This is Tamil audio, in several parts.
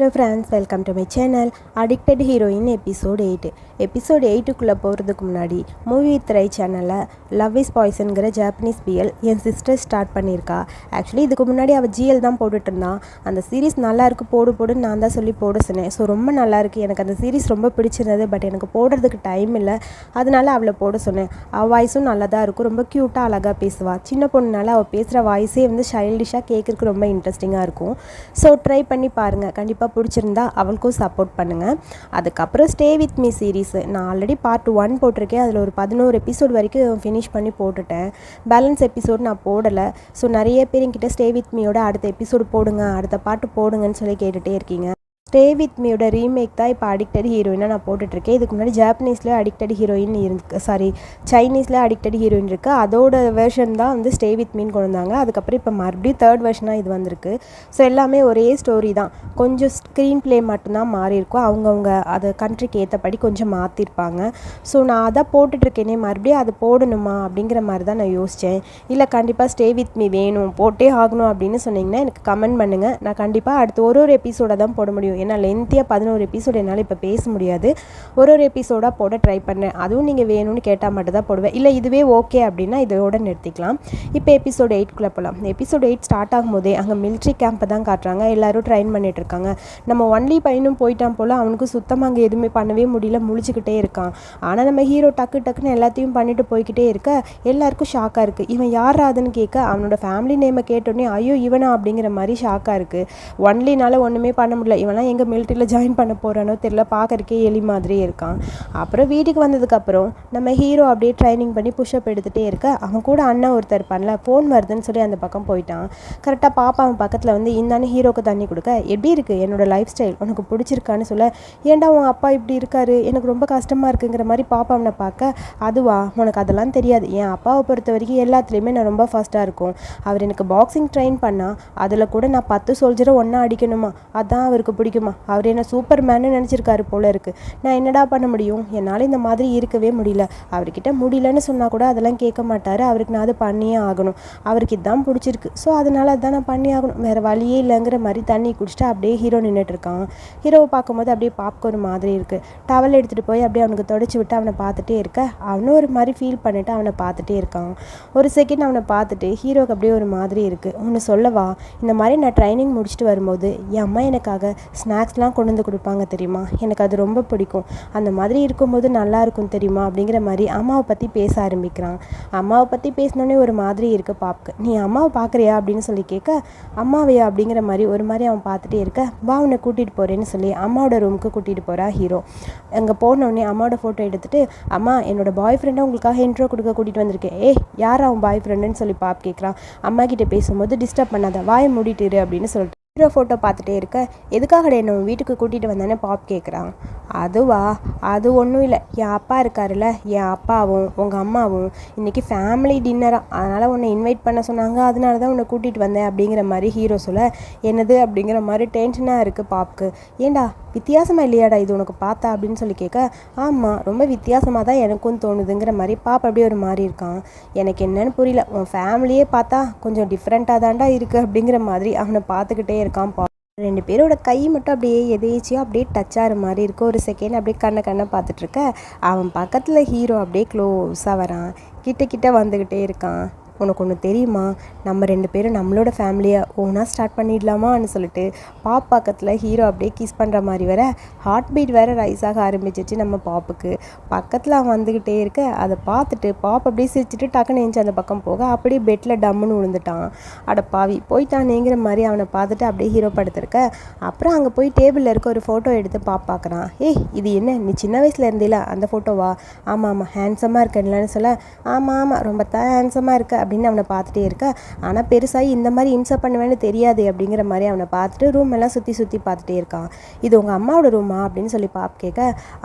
Hello friends welcome to my channel addicted heroine episode eight episode எயிட்டுக்குள்ளே போகிறதுக்கு முன்னாடி மூவி த்ரை சேனலில் லவ் இஸ் பாய்ஸனுங்கிற ஜாப்பனீஸ் பிஎல் என் சிஸ்டர் ஸ்டார்ட் பண்ணியிருக்கா. ஆக்சுவலி இதுக்கு முன்னாடி அவள் ஜிஎல் தான் போட்டுட்டு இருந்தான் அந்த சீரிஸ் நல்லாயிருக்கு போடு போடுன்னு நான் தான் சொல்லி போட சொன்னேன். ஸோ ரொம்ப நல்லாயிருக்கு எனக்கு அந்த சீரிஸ் ரொம்ப பிடிச்சிருந்தது பட் எனக்கு போடுறதுக்கு டைம் இல்லை. அதனால அவளை போட சொன்னேன். அவள் வாய்ஸும் நல்லா தான் இருக்கும். ரொம்ப க்யூட்டாக அழகாக பேசுவாள் சின்ன பொண்ணுனால அவள் பேசுகிற வாய்ஸே வந்து சைல்டிஷாக கேட்குறதுக்கு ரொம்ப இன்ட்ரெஸ்டிங்காக இருக்கும். ஸோ ட்ரை பண்ணி பாருங்கள் கண்டிப்பாக பிடிச்சிருந்தா அவளுக்கும் சப்போர்ட் பண்ணுங்கள் அதுக்கப்புறம் ஸ்டே வித் மீ சீரீஸ் நான் ஆல்ரெடி பார்ட் ஒன் போட்டிருக்கேன். அதில் ஒரு பதினோரு எபிசோட் வரைக்கும் ஃபினிஷ் பண்ணி போட்டுட்டேன். பேலன்ஸ் எபிசோட் நான் போடலை. ஸோ நிறைய பேர் என்கிட்ட ஸ்டே வித் மீயோட அடுத்த எபிசோடு போடுங்க அடுத்த பாட்டு போடுங்கன்னு சொல்லி கேட்டுகிட்டே இருக்கீங்க. ஸ்டே வித் மீயோட ரீமேக் தான் இப்போ அடிக்டட் ஹீரோயினாக நான் போட்டுட்ருக்கேன். இதுக்கு முன்னாடி ஜாப்பனீஸில் அடிக்டட் ஹீரோயின் இருக்கு சாரி சைனீஸில் அடிக்டட் ஹீரோயின் இருக்குது அதோட வெர்ஷன் தான் வந்து ஸ்டே வித் மீன் கொண்டு வந்தாங்க. அதுக்கப்புறம் இப்போ மறுபடியும் தேர்ட் வெர்ஷனாக இது வந்திருக்கு. ஸோ எல்லாமே ஒரே ஸ்டோரி தான். கொஞ்சம் ஸ்க்ரீன் ப்ளே மட்டும்தான் மாறி இருக்கும் அவங்கவுங்க அது கண்ட்ரிக்கு ஏற்றபடி கொஞ்சம் மாற்றிருப்பாங்க ஸோ நான் அதான் போட்டுட்ருக்கேனே மறுபடியும் அது போடணுமா அப்படிங்கிற மாதிரி தான் நான் யோசித்தேன் இல்லை கண்டிப்பாக ஸ்டே வித் மீ வேணும் போட்டே ஆகணும் அப்படின்னு சொன்னீங்கன்னா எனக்கு கமெண்ட் பண்ணுங்கள் நான் கண்டிப்பாக அடுத்து ஒரு ஒரு எபிசோடை தான் போட முடியும். ஏன்னா லென்த்தியாக பதினோரு எபிசோடு என்னால் இப்போ பேச முடியாது. ஒரு ஒரு எபிசோடாக போட ட்ரை பண்ணேன். அதுவும் நீங்கள் வேணும்னு கேட்டால் மட்டும் தான் போடுவேன். இல்லை இதுவே ஓகே அப்படின்னா இதோட நிறுத்திக்கலாம். இப்போ எபிசோடு எயிட்குள்ளே போகலாம் எபிசோடு எயிட் ஸ்டார்ட் ஆகும்போதே அங்கே மிலிட்ரி கேம்ப்பை தான் காட்டுறாங்க. எல்லோரும் ட்ரைன் பண்ணிகிட்டு இருக்காங்க. நம்ம ஒன்லி பையனும் போயிட்டான் போல் அவனுக்கு சுத்தமாக அங்கே எதுவுமே பண்ணவே முடியல. முழிச்சுக்கிட்டே இருக்கான். ஆனால் நம்ம ஹீரோ டக்கு டக்குன்னு எல்லாத்தையும் பண்ணிட்டு போய்கிட்டே இருக்க எல்லாருக்கும் ஷாக்காக இருக்குது இவன் யார் அதுன்னு கேட்க அவனோட ஃபேமிலி நேமை கேட்டோடனே ஐயோ இவனா? அப்படிங்கிற மாதிரி ஷாக்காக இருக்குது ஒன்லினால ஒன்றுமே பண்ண முடியல. நான் எங்கள் மிலிட்ரியில் ஜாயின் பண்ண போகிறானோ தெரில பார்க்கறக்கே எலி மாதிரியே இருக்கான். அப்புறம் வீட்டுக்கு வந்ததுக்கப்புறம் நம்ம ஹீரோ அப்படியே ட்ரைனிங் பண்ணி புஷ்அப் எடுத்துகிட்டே இருக்க அவன் கூட அண்ணன் ஒருத்தர் பண்ணல ஃபோன் வருதுன்னு சொல்லி அந்த பக்கம் போயிட்டான். கரெக்டாக பாப்பா அவன் பக்கத்தில் வந்து இந்தானே ஹீரோக்கு தண்ணி கொடுக்க எப்படி இருக்குது என்னோடய லைஃப் ஸ்டைல் உனக்கு பிடிச்சிருக்கான்னு சொல்ல ஏன்டா உன் அப்பா இப்படி இருக்காரு? எனக்கு ரொம்ப கஷ்டமாக இருக்குங்கிற மாதிரி பாப்பா அவனை பார்க்க அதுவா? உனக்கு அதெல்லாம் தெரியாது. என் அப்பாவை பொறுத்த வரைக்கும் எல்லாத்துலேயுமே நான் ரொம்ப ஃபாஸ்ட்டாக இருக்கும். அவர் எனக்கு பாக்ஸிங் ட்ரெயின் பண்ணால் அதில் கூட நான் பத்து சோல்ஜரை ஒன்றா அடிக்கணுமா? அதான் அவருக்கு பிடிக்கும். அவர் என்ன சூப்பர் மேனு நினச்சிருக்காரு போல இருக்குது நான் என்னடா பண்ண முடியும்? என்னால் இந்த மாதிரி இருக்கவே முடியல. அவர்கிட்ட முடியலன்னு சொன்னால் கூட அதெல்லாம் கேட்க மாட்டார். அவருக்கு நான் அது பண்ணியே ஆகணும். அவருக்கு இதுதான் பிடிச்சிருக்கு. ஸோ அதனால் அதான் நான் பண்ணி ஆகணும். வேறு வழியே இல்லைங்கிற மாதிரி தண்ணி குடிச்சிட்டு அப்படியே ஹீரோ நின்றுட்டு இருக்கான். ஹீரோவை பார்க்கும்போது அப்படியே பாப்க்கு ஒரு மாதிரி இருக்குது டவல் எடுத்துகிட்டு போய் அப்படியே அவனுக்கு தொடச்சி விட்டு அவனை பார்த்துட்டே இருக்க. அவனும் ஒரு மாதிரி ஃபீல் பண்ணிவிட்டு அவனை பார்த்துட்டே இருக்கான். ஒரு செகண்ட் அவனை பார்த்துட்டு ஹீரோக்கு அப்படியே ஒரு மாதிரி இருக்குது ஒன்று சொல்லவா? இந்த மாதிரி நான் ட்ரைனிங் முடிச்சுட்டு வரும்போது என் அம்மா எனக்காக ஸ்நாக்ஸ்லாம் கொண்டு வந்து கொடுப்பாங்க தெரியுமா? எனக்கு அது ரொம்ப பிடிக்கும். அந்த மாதிரி இருக்கும்போது நல்லா இருக்கும் தெரியுமா? அப்படிங்கிற மாதிரி அம்மாவை பற்றி பேச ஆரம்பிக்கிறான். அம்மாவை பற்றி பேசினோடனே ஒரு மாதிரி இருக்கு பாப்க்கு. நீ அம்மாவை பார்க்குறியா அப்படின்னு சொல்லி கேட்க அம்மாவையா? அப்படிங்கிற மாதிரி ஒரு மாதிரி அவன் பார்த்துட்டே இருக்க வா உன்னை கூட்டிகிட்டு போகிறேன்னு சொல்லி அம்மாவோட ரூமுக்கு கூட்டிகிட்டு போகிறா ஹீரோ. அங்கே போனோடனே அம்மாவோட ஃபோட்டோ எடுத்துகிட்டு அம்மா என்னோட பாய் ஃப்ரெண்டை உங்களுக்காக இன்ட்ரோ கொடுக்க கூட்டிகிட்டு வந்திருக்கேன். ஏ யார் அவன் பாய் ஃப்ரெண்டுன்னு சொல்லி பாப் கேட்குறான். அம்மா கிட்டே பேசும்போது டிஸ்டர்ப் பண்ணாத. வாயை மூடிட்டு அப்படின்னு சொல்லிட்டு ஹீரோ ஃபோட்டோ பார்த்துட்டே இருக்க. எதுக்காக என்ன உன் வீட்டுக்கு கூட்டிகிட்டு வந்தானே பாப் கேட்குறான் அதுவா? அது ஒன்றும் இல்லை. என் அப்பா இருக்காருல்ல. என் அப்பாவும் உங்கள் அம்மாவும் இன்றைக்கி ஃபேமிலி டின்னராக அதனால் உன்னை இன்வைட் பண்ண சொன்னாங்க. அதனால தான் உன்னை கூட்டிகிட்டு வந்தேன் அப்படிங்கிற மாதிரி ஹீரோ சொல்ல என்னது? அப்படிங்கிற மாதிரி டென்ஷனாக இருக்குது பாப்க்கு ஏண்டா வித்தியாசமாக இல்லையாடா இது உனக்கு பார்த்தா அப்படின்னு சொல்லி கேட்க ஆமாம் ரொம்ப வித்தியாசமாக தான் எனக்கும் தோணுதுங்கிற மாதிரி பாப் அப்படியே ஒரு மாதிரி இருக்கான். எனக்கு என்னன்னு புரியல. உன் ஃபேமிலியே பார்த்தா கொஞ்சம் டிஃப்ரெண்ட்டாக தான்டா இருக்குது அப்படிங்கிற மாதிரி அவனை பார்த்துக்கிட்டே பண்ணியிருக்கான் பா ரெண்டு பேரோட கை மட்டும் அப்படியே எதேச்சியோ அப்படியே டச் ஆகிற மாதிரி இருக்கு. ஒரு செகண்ட் அப்படியே கண்ணை கண்ணை பார்த்துட்ருக்க அவன் பக்கத்தில் ஹீரோ அப்படியே க்ளோஸாக வரான். கிட்ட கிட்ட வந்துக்கிட்டே இருக்கான். உனக்கு ஒன்று தெரியுமா? நம்ம ரெண்டு பேரும் நம்மளோட ஃபேமிலியை ஓனாக ஸ்டார்ட் பண்ணிடலாமான்னு சொல்லிட்டு பாப் பக்கத்தில் ஹீரோ அப்படியே கிஸ் பண்ணுற மாதிரி வர ஹார்ட் பீட் வேறு ரைஸ் ஆக ஆரம்பிச்சிச்சு நம்ம பாப்புக்கு. பக்கத்தில் அவன் வந்துக்கிட்டே இருக்க அதை பார்த்துட்டு பாப் அப்படியே சிரிச்சிட்டு டக்குன்னு எழுந்து அந்த பக்கம் போக அப்படியே பெட்டில் டம்முன்னு விழுந்துட்டான். அட பாவி போயிட்டானேங்கிற மாதிரி அவனை பார்த்துட்டு அப்படியே ஹீரோ படுத்திருக்க. அப்புறம் அங்கே போய் டேபிளில் இருக்க ஒரு ஃபோட்டோ எடுத்து பாப் பார்க்குறான். ஏய் இது என்ன? நீ சின்ன வயசில் இருந்தீல அந்த ஃபோட்டோவா ஆமாம் ஆமாம் ஹேண்ட்ஸமாக இருக்கேன்லன்னு சொல்ல. ஆமாம் ஆமாம் ரொம்ப தான் ஹேண்ட்ஸமாக இருக்க. அப்படின்னு அவனை பார்த்துட்டே இருக்க. ஆனால் பெருசாகி இந்த மாதிரி இம்சை பண்ணுவேன்னு தெரியாது அப்படிங்கிற மாதிரி அவனை பார்த்துட்டு ரூம் எல்லாம் சுற்றி சுற்றி பார்த்துட்டே இருக்கான். இது உங்கள் அம்மாவோட ரூமா அப்படின்னு சொல்லி பாப் கேட்க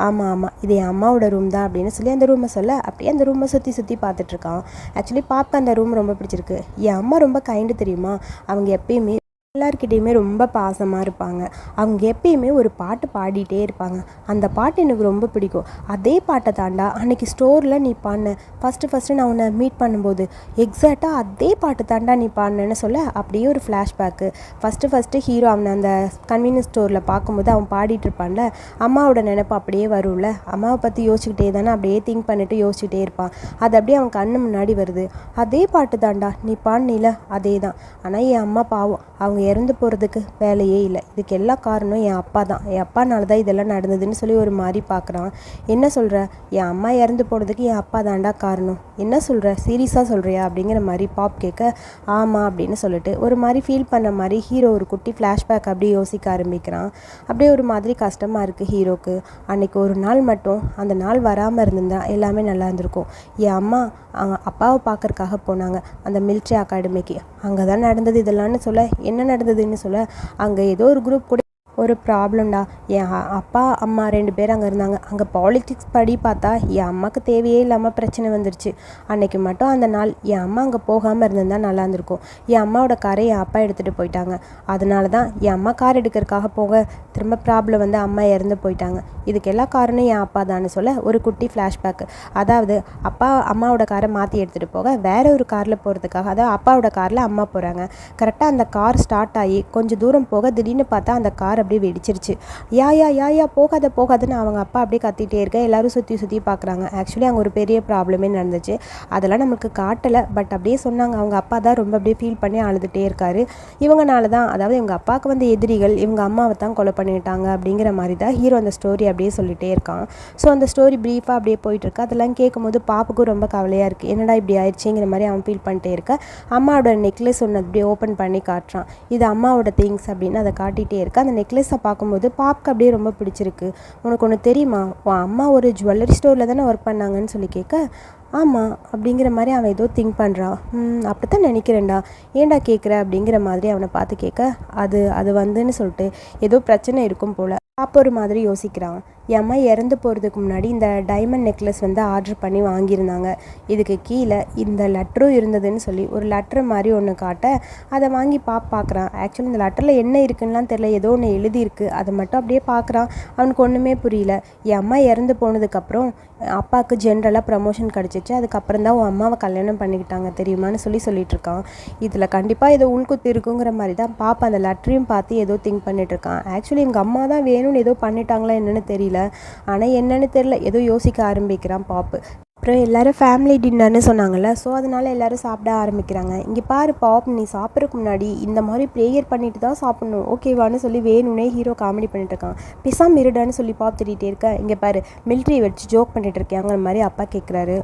ஆமாம் ஆமாம் இது என் அம்மாவோட ரூம் தான் அப்படின்னு சொல்லி அந்த ரூமை சொல்ல அப்படியே அந்த ரூமை சுற்றி சுற்றி பார்த்துட்டு இருக்கான். ஆக்சுவலி பாப்பா அந்த ரூம் ரொம்ப பிடிச்சிருக்கு. என் அம்மா ரொம்ப கைண்டு தெரியுமா? அவங்க எப்பயுமே எல்லார்கிட்டேயுமே ரொம்ப பாசமாக இருப்பாங்க. அவங்க எப்பயுமே ஒரு பாட்டு பாடிட்டே இருப்பாங்க. அந்த பாட்டு எனக்கு ரொம்ப பிடிக்கும். அதே பாட்டை தாண்டா அன்னைக்கு ஸ்டோரில் நீ பாடின ஃபஸ்ட்டு ஃபஸ்ட்டு நான் உன்னை மீட் பண்ணும்போது எக்ஸாக்டாக அதே பாட்டு தாண்டா நீ பாடினேன்னு சொல்ல அப்படியே ஒரு ஃப்ளாஷ்பேக்கு ஃபஸ்ட்டு ஃபஸ்ட்டு ஹீரோ அவனை அந்த கன்வீனியன்ஸ் ஸ்டோரில் பார்க்கும்போது அவன் பாடிட்டு இருப்பான்ல அம்மாவோட நினப்பு அப்படியே வரும்ல. அம்மாவை பற்றி யோசிச்சுக்கிட்டே தானே அப்படியே திங்க் பண்ணிட்டு யோசிச்சுட்டே இருப்பான். அது அப்படியே அவன் கண்ணு முன்னாடி வருது. அதே பாட்டு தாண்டா நீ பாடினில அதே தான் ஆனால் என் அம்மா பாவம் அவங்க இறந்து போகிறதுக்கு வேலையே இல்லை. இதுக்கு எல்லா காரணம் என் அப்பா தான். என் அப்பானால தான் இதெல்லாம் நடந்ததுன்னு சொல்லி ஒரு மாதிரி பார்க்குறான் என்ன சொல்கிற என் அம்மா இறந்து போனதுக்கு என் அப்பா தாண்டா காரணம். என்ன சொல்கிற சீரியஸாக சொல்கிறியா அப்படிங்கிற மாதிரி பாப் கேட்க ஆமாம் அப்படின்னு சொல்லிட்டு ஒரு மாதிரி ஃபீல் பண்ண மாதிரி ஹீரோ ஒரு குட்டி ஃப்ளாஷ்பேக் அப்படியே யோசிக்க ஆரம்பிக்கிறான். அப்படியே ஒரு மாதிரி கஷ்டமாக இருக்குது ஹீரோக்கு. அன்றைக்கி ஒரு நாள் மட்டும் அந்த நாள் வராமல் இருந்திருந்தா எல்லாமே நல்லா இருந்திருக்கும். என் அம்மா அவங்க அப்பாவை பார்க்கறக்காக போனாங்க. அந்த மிலிட்ரி அகாடமிக்கு அங்கே தான் நடந்தது இதெல்லாம்னு சொல்ல என்ன நடந்ததுன்னு சொல்ல அங்கே ஏதோ ஒரு குரூப் கூட ஒரு ப்ராப்ளம்டா என் அ- அப்பா அம்மா ரெண்டு பேர் அங்கே இருந்தாங்க. அங்கே பாலிடிக்ஸ் படி பார்த்தா என் அம்மாவுக்கு தேவையே இல்லாமல் பிரச்சனை வந்துருச்சு. அன்னைக்கு மட்டும் அந்த நாள் என் அம்மா அங்கே போகாமல் இருந்திருந்தா நல்லா இருந்திருக்கும். என் அம்மாவோட காரை என் அப்பா எடுத்துகிட்டு போயிட்டாங்க. அதனால தான் என் அம்மா கார் எடுக்கிறதுக்காக போக திரும்ப ப்ராப்ளம் வந்து அம்மா இறந்து போயிட்டாங்க. இதுக்கு எல்லா காரணம் என் அப்பா தான் சொல்ல ஒரு குட்டி ஃப்ளாஷ்பேக் அதாவது அப்பா அம்மாவோட காரை மாற்றி எடுத்துகிட்டு போக வேற ஒரு காரில் போகிறதுக்காக அதாவது அப்பாவோட காரில் அம்மா போகிறாங்க கரெக்டாக அந்த கார் ஸ்டார்ட் ஆகி கொஞ்சம் தூரம் போக திடீர்னு பார்த்தா அந்த கார் அப்படியே வெடிச்சிருச்சு. யா யா யா யா போகாத போகாதுன்னு அவங்க அப்பா அப்படியே கத்திட்டே இருக்க. எல்லாரும் சுற்றி சுற்றி பார்க்குறாங்க ஆக்சுவலி அங்கே ஒரு பெரிய ப்ராப்ளமே நடந்துச்சு. அதெல்லாம் நமக்கு காட்டலை. பட் அப்படியே சொன்னாங்க. அவங்க அப்பா தான் ரொம்ப அப்படியே ஃபீல் பண்ணி அழுதுகிட்டே இருக்காரு. இவங்கனால தான் அதாவது இவங்க அப்பாவுக்கு வந்து எதிரிகள் இவங்க அம்மாவை தான் கொலை பண்ணிட்டாங்க அப்படிங்கிற மாதிரி தான் ஹீரோ அந்த ஸ்டோரி அப்படியே சொல்லிட்டே இருக்கான். ஸோ அந்த ஸ்டோரி ப்ரீஃபாக அப்படியே போயிட்டு இருக்கு. அதெல்லாம் கேட்கும்போது பாப்புக்கும் ரொம்ப கவலையாக இருக்குது என்னடா இப்படி ஆயிடுச்சுங்கிற மாதிரி அவன் ஃபீல் பண்ணிட்டே இருக்க. அம்மாவோட நெக்லஸ் ஒன்று அப்படியே ஓப்பன் பண்ணி காட்டுறான். இது அம்மாவோட திங்ஸ் அப்படின்னு அதை காட்டிகிட்டே இருக்கு. அந்த நெக்லஸ் பார்க்கும்போது பாப்க்கு அப்படியே ரொம்ப பிடிச்சிருக்கு. உனக்கு ஒன்று தெரியுமா? உன் அம்மா ஒரு ஜுவல்லரி ஸ்டோரில் தானே ஒர்க் பண்ணாங்கன்னு சொல்லி கேட்க ஆமாம் அப்படிங்கிற மாதிரி அவன் ஏதோ திங்க் பண்ணுறான் அப்படி தான் நினைக்கிறேன்டா. ஏன்டா கேட்குற அப்படிங்கிற மாதிரி அவனை பார்த்து கேட்க அது அது வந்துன்னு சொல்லிட்டு ஏதோ பிரச்சனை இருக்கும் போல். பாப்பா ஒரு மாதிரி யோசிக்கிறான். என் அம்மா இறந்து போகிறதுக்கு முன்னாடி இந்த டைமண்ட் நெக்லஸ் வந்து ஆர்டர் பண்ணி வாங்கியிருந்தாங்க. இதுக்கு கீழே இந்த லெட்டரும் இருந்ததுன்னு சொல்லி ஒரு லெட்டர் மாதிரி ஒன்று காட்ட அதை வாங்கி பாப் பார்க்குறான் ஆக்சுவலி இந்த லெட்டரில் என்ன இருக்குன்னுலாம் தெரியல. ஏதோ ஒன்று எழுதியிருக்கு. அதை மட்டும் அப்படியே பார்க்குறான் அவனுக்கு ஒன்றுமே புரியல. என் அம்மா இறந்து போனதுக்கப்புறம் அப்பாவுக்கு ஜென்ரலாக ப்ரமோஷன் கிடச்சிச்சு. அதுக்கப்புறம் தான் உன் அம்மாவை கல்யாணம் பண்ணிக்கிட்டாங்க தெரியுமான்னு சொல்லி சொல்லிட்டு இருக்கான். இதில் கண்டிப்பாக ஏதோ உள்குத்து இருக்குங்கிற மாதிரி தான் பாப்பா அந்த லெட்டரையும் பார்த்து ஏதோ திங்க் பண்ணிட்டு இருக்கான். ஆக்சுவலி எங்கள் அம்மா தான் வேணும்னு ஏதோ பண்ணிட்டாங்களா என்னென்னு தெரியல. ஆனால் என்னென்னு தெரியல. ஏதோ யோசிக்க ஆரம்பிக்கிறான் பாப்பு. அப்புறம் எல்லாரும் ஃபேமிலி டின்னர்னு சொன்னாங்கல்ல ஸோ அதனால எல்லோரும் சாப்பிட ஆரம்பிக்கிறாங்க. இங்கே பாரு பாப் நீ சாப்பிட்றதுக்கு முன்னாடி இந்த மாதிரி ப்ரேயர் பண்ணிட்டு தான் சாப்பிட்ணும். ஓகேவான்னு சொல்லி வேணும்னே ஹீரோ காமெடி பண்ணிட்டு இருக்கான். பிசாம இருடான்னு சொல்லி பாப் திட்டிகிட்டே இருக்கேன் இங்கே பாரு மிலிட்ரி வச்சு ஜோக் பண்ணிட்டு இருக்கியாங்கிற மாதிரி அப்பா கேட்குறாரு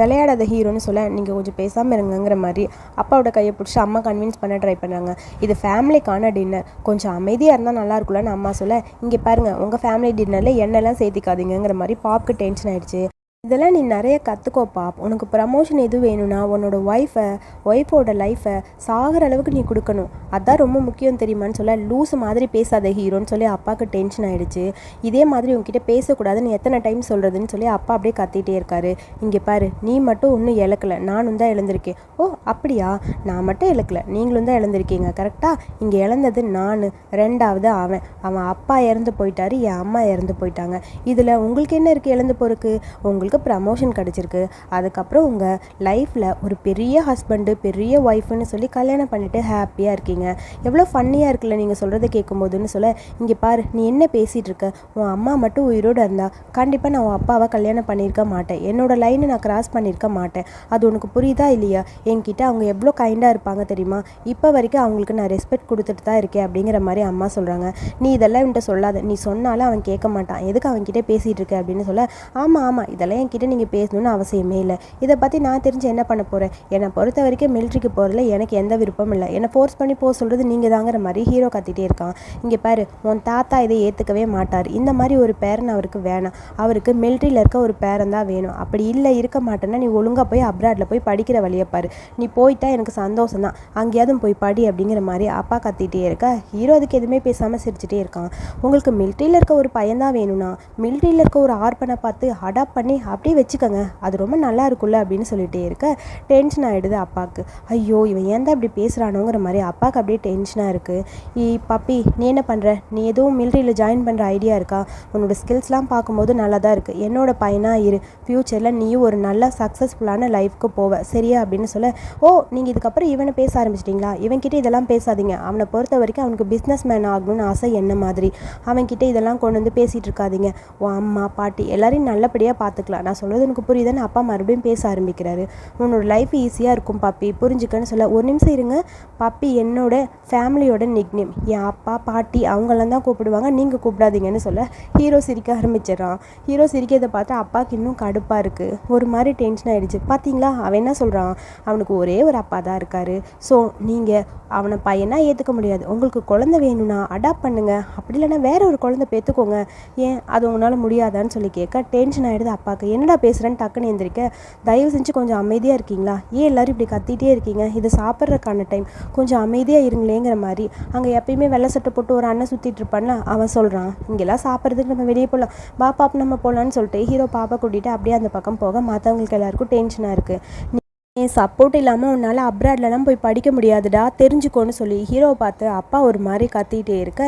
விளையாடாத ஹீரோன்னு சொல்ல நீங்கள் கொஞ்சம் பேசாமல் இருங்கங்கிற மாதிரி அப்பாவோட கையை பிடிச்சி அம்மா கன்வின்ஸ் பண்ண ட்ரை பண்ணுறாங்க இது ஃபேமிலிக்கான டின்னர் கொஞ்சம் அமைதியாக இருந்தால் நல்லா இருக்கும்லன்னு அம்மா சொல்ல இங்கே பாருங்கள் உங்கள் ஃபேமிலி டின்னரில் எண்ணெய்லாம் சேர்த்திக்காதீங்கங்கிற மாதிரி பாப்க்கு டென்ஷன் ஆயிடுச்சு. இதெல்லாம் நீ நிறைய கற்றுக்கோப்பா உனக்கு ப்ரமோஷன் எது வேணும்னா உன்னோட ஒய்ஃபை ஒய்ஃபோட லைஃபை சாகிற அளவுக்கு நீ கொடுக்கணும். அதான் ரொம்ப முக்கியம் தெரியுமான்னு சொல்ல லூஸ் மாதிரி பேசாத ஹீரோன்னு சொல்லி அப்பாவுக்கு டென்ஷன் ஆகிடுச்சு இதே மாதிரி உங்ககிட்ட பேசக்கூடாதுன்னு எத்தனை டைம் சொல்கிறதுன்னு சொல்லி அப்பா அப்படியே கத்திகிட்டே இருக்காரு. இங்கே பாரு நீ மட்டும் ஒன்றும் இழக்கல. நானும் தான் இழந்திருக்கேன். ஓ அப்படியா? நான் மட்டும் இழக்கல. நீங்களும் தான் இழந்திருக்கீங்க கரெக்டாக இங்கே இழந்தது நான் ரெண்டாவது அவன். அவன் அப்பா இறந்து போயிட்டாரு என் அம்மா இறந்து போயிட்டாங்க. இதில் உங்களுக்கு என்ன இருக்குது இழந்து போறதுக்கு? உங்களுக்கு ப்ரமோஷன் கிடச்சிருக்கு. அதுக்கப்புறம் உங்கள் லைஃப்பில் ஒரு பெரிய ஹஸ்பண்டு பெரிய ஒய்ஃப்னு சொல்லி கல்யாணம் பண்ணிவிட்டு ஹாப்பியாக இருக்கீங்க. எவ்வளோ ஃபன்னியாக இருக்குல்ல நீங்கள் சொல்கிறத கேட்கும்போதுன்னு சொல்ல இங்கே பாரு நீ என்ன பேசிகிட்டு இருக்க? உன் அம்மா மட்டும் உயிரோடு இருந்தா கண்டிப்பாக நான் உன் அப்பாவை கல்யாணம் பண்ணியிருக்க மாட்டேன். என்னோடய லைனை நான் கிராஸ் பண்ணியிருக்க மாட்டேன். அது உனக்கு புரியுதா இல்லையா? என்கிட்ட அவங்க எவ்வளோ கைண்டாக இருப்பாங்க தெரியுமா? இப்போ வரைக்கும் அவங்களுக்கு நான் ரெஸ்பெக்ட் கொடுத்துட்டு தான் இருக்கேன் அப்படிங்கிற மாதிரி அம்மா சொல்கிறாங்க நீ இதெல்லாம் என்கிட்ட சொல்லாத. நீ சொன்னாலும் அவன் கேட்க மாட்டான். எதுக்கு அவன்கிட்ட பேசிகிட்டு இருக்க அப்படின்னு சொல்ல ஆமாம் ஆமாம் இதெல்லாம் என்கிட்ட நீங்கள் பேசணும்னு அவசியமே இல்லை. இதை பற்றி நான் தெரிஞ்சு என்ன பண்ண போகிறேன் என்னை பொறுத்த வரைக்கும் மிலிட்ரிக்கு போகிறதுல எனக்கு எந்த விருப்பமும் இல்லை. என்னை ஃபோர்ஸ் பண்ணி போக சொல்கிறது நீங்கள் தாங்கிற மாதிரி ஹீரோ கத்திட்டே இருக்கான். இங்கே பாரு உன் தாத்தா இதை ஏற்றுக்கவே மாட்டார். இந்த மாதிரி ஒரு பேரன் அவருக்கு வேணாம். அவருக்கு மிலிட்ரியில் இருக்க ஒரு பேரன் தான் வேணும். அப்படி இல்லை இருக்க மாட்டேன்னா நீ ஒழுங்காக போய் அப்ராடில் போய் படிக்கிற வழியை பாரு. நீ போயிட்டா எனக்கு சந்தோஷம் தான். அங்கேயாவது போய் படி அப்படிங்கிற மாதிரி அப்பா கத்திட்டே இருக்க. ஹீரோ அதுக்கு எதுவுமே பேசாமல் சிரிச்சிட்டே இருக்கான். உங்களுக்கு மிலிட்ரியில் இருக்க ஒரு பையன் தான் வேணும்னா மிலிட்ரியில் இருக்க ஒரு ஆர்பனை பார்த்து அடாப்ட் பண்ணி அப்படியே வச்சுக்கோங்க. அது ரொம்ப நல்லா இருக்கும்ல அப்படின்னு சொல்லிட்டே இருக்க. டென்ஷன் ஆகிடுது அப்பாவுக்கு ஐயோ இவன் ஏன் தான் இப்படி பேசுகிறானோங்கிற மாதிரி அப்பாவுக்கு அப்படியே டென்ஷனாக இருக்குது ஈ பப்பி நீ என்ன பண்ணுற நீ எதுவும் மிலிட்ரியில் ஜாயின் பண்ணுற ஐடியா இருக்கா? உன்னோட ஸ்கில்ஸ்லாம் பார்க்கும்போது நல்லா தான் இருக்குது என்னோட பையனாக இரு. ஃப்யூச்சரில் நீயும் ஒரு நல்ல சக்ஸஸ்ஃபுல்லான லைஃப்க்கு போவ. சரியா? அப்படின்னு சொல்ல ஓ நீங்கள் இதுக்கப்புறம் இவனை பேச ஆரம்பிச்சிட்டிங்களா? இவன்கிட்ட இதெல்லாம் பேசாதீங்க. அவனை பொறுத்த வரைக்கும் அவனுக்கு பிஸ்னஸ் மேன் ஆகணும்னு ஆசை என்ன மாதிரி? அவன்கிட்ட இதெல்லாம் கொண்டு வந்து பேசிகிட்டு இருக்காதீங்க. ஓ அம்மா பாட்டி எல்லாரையும் நல்லபடியாக பார்த்துக்கலாம். நான் சொல்கிறது எனக்கு புரியுதுன்னு அப்பா மறுபடியும் பேச ஆரம்பிக்கிறாரு. உன்னோட லைஃப் ஈஸியாக இருக்கும் பாப்பி. புரிஞ்சுக்கன்னு சொல்ல ஒரு நிமிஷம் இருங்க. பாப்பி என்னோட ஃபேமிலியோட நிக்னேம் என் அப்பா பாட்டி அவங்களாம் தான் கூப்பிடுவாங்க. நீங்கள் கூப்பிடாதீங்கன்னு சொல்ல ஹீரோ சிரிக்க ஆரம்பிச்சிடறான். ஹீரோ சிரிக்கிறதை பார்த்தா அப்பாவுக்கு இன்னும் கடுப்பாக இருக்குது ஒரு மாதிரி டென்ஷன் ஆகிடுச்சு பார்த்தீங்களா அவன் என்ன சொல்கிறான் அவனுக்கு ஒரே ஒரு அப்பா தான் இருக்கார். ஸோ நீங்கள் அவனை பையனாக ஏற்றுக்க முடியாது. உங்களுக்கு குழந்தை வேணும்னா அடாப்ட் பண்ணுங்க. அப்படி இல்லைன்னா வேற ஒரு குழந்தை பேத்துக்கோங்க. ஏன்? அது உங்களால் முடியாதான்னு சொல்லி கேட்க டென்ஷன் ஆகிடுது அப்பாவுக்கு என்னடா பேசுகிறேன்னு டக்குன்னு எந்திரிக்க? தயவு செஞ்சு கொஞ்சம் அமைதியாக இருக்கீங்களா? ஏன் எல்லோரும் இப்படி கத்திட்டே இருக்கீங்க? இது சாப்பிட்றதுக்கான டைம் கொஞ்சம் அமைதியாக இருங்களேங்கிற மாதிரி. அங்கே எப்பயுமே வெள்ளை சட்டை போட்டு ஒரு அண்ணன் சுற்றிட்டு இருப்பான்ல அவன் சொல்கிறான் இங்கெல்லாம் சாப்பிட்றதுக்கு நம்ம வெளியே போகலாம் பாப்பாப் நம்ம போகலான்னு சொல்லிட்டு ஹீரோ பாப்பா கூட்டிகிட்டு அப்படியே அந்த பக்கம் போக மற்றவங்களுக்கு எல்லாருக்கும் டென்ஷனாக இருக்குது என் சப்போர்ட் இல்லாமல் உன்னால் அப்ராட்லலாம் போய் படிக்க முடியாதுடா தெரிஞ்சுக்கோன்னு சொல்லி ஹீரோவை பார்த்து அப்பா ஒரு மாதிரி கத்திக்கிட்டே இருக்க.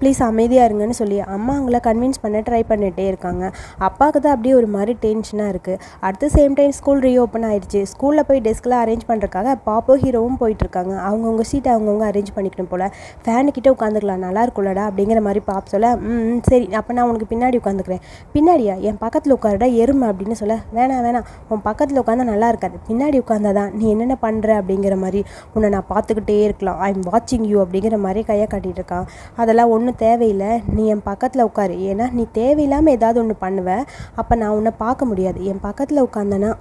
ப்ளீஸ் அமைதியாக இருங்கன்னு சொல்லி அம்மா அவங்கள கன்வின்ஸ் பண்ண ட்ரை பண்ணிகிட்டே இருக்காங்க. அப்பாவுக்கு தான் அப்படியே ஒரு மாதிரி டென்ஷனாக இருக்குது அடுத்த சேம் டைம் ஸ்கூல் ரீஓப்பன் ஆயிடுச்சு. ஸ்கூலில் போய் டெஸ்கில் அரேஞ்ச் பண்ணுறதுக்காக பாப்போ ஹீரோவும் போயிட்டுருக்காங்க அவங்கவுங்க சீட்டை அவங்கவுங்க அரேஞ்ச் பண்ணிக்கணும் போல். ஃபேனுக்கிட்ட உட்காந்துக்கலாம். நல்லா இருக்கும்லடா அப்படிங்கிற மாதிரி பாப் சொல்ல ம் சரி. அப்போ நான் உனக்கு பின்னாடி உட்காந்துக்கிறேன். பின்னாடியா? என் பக்கத்தில் உட்காருடா எருமை அப்படின்னு சொல்ல வேணாம் வேணாம். உன் பக்கத்தில் உட்காந்தா நல்லா இருக்காது. பின்னாடி உட்காந்தா தான் நீ என்னென்ன பண்ணுற அப்படிங்கிற மாதிரி உன்னை நான் பார்த்துக்கிட்டே இருக்கலாம். ஐ எம் வாட்சிங் யூ அப்படிங்கிற மாதிரி கையை காட்டிகிட்டு இருக்கான். அதெல்லாம் ஒன்றும் தேவையில்லை. நீ என் பக்கத்தில் உட்காரு. ஏன்னா நீ தேவையில்லாமல் ஏதாவது ஒன்று பண்ணுவ. அப்போ நான் உன்னை பார்க்க முடியாது. என் பக்கத்தில் உட்காந்தனா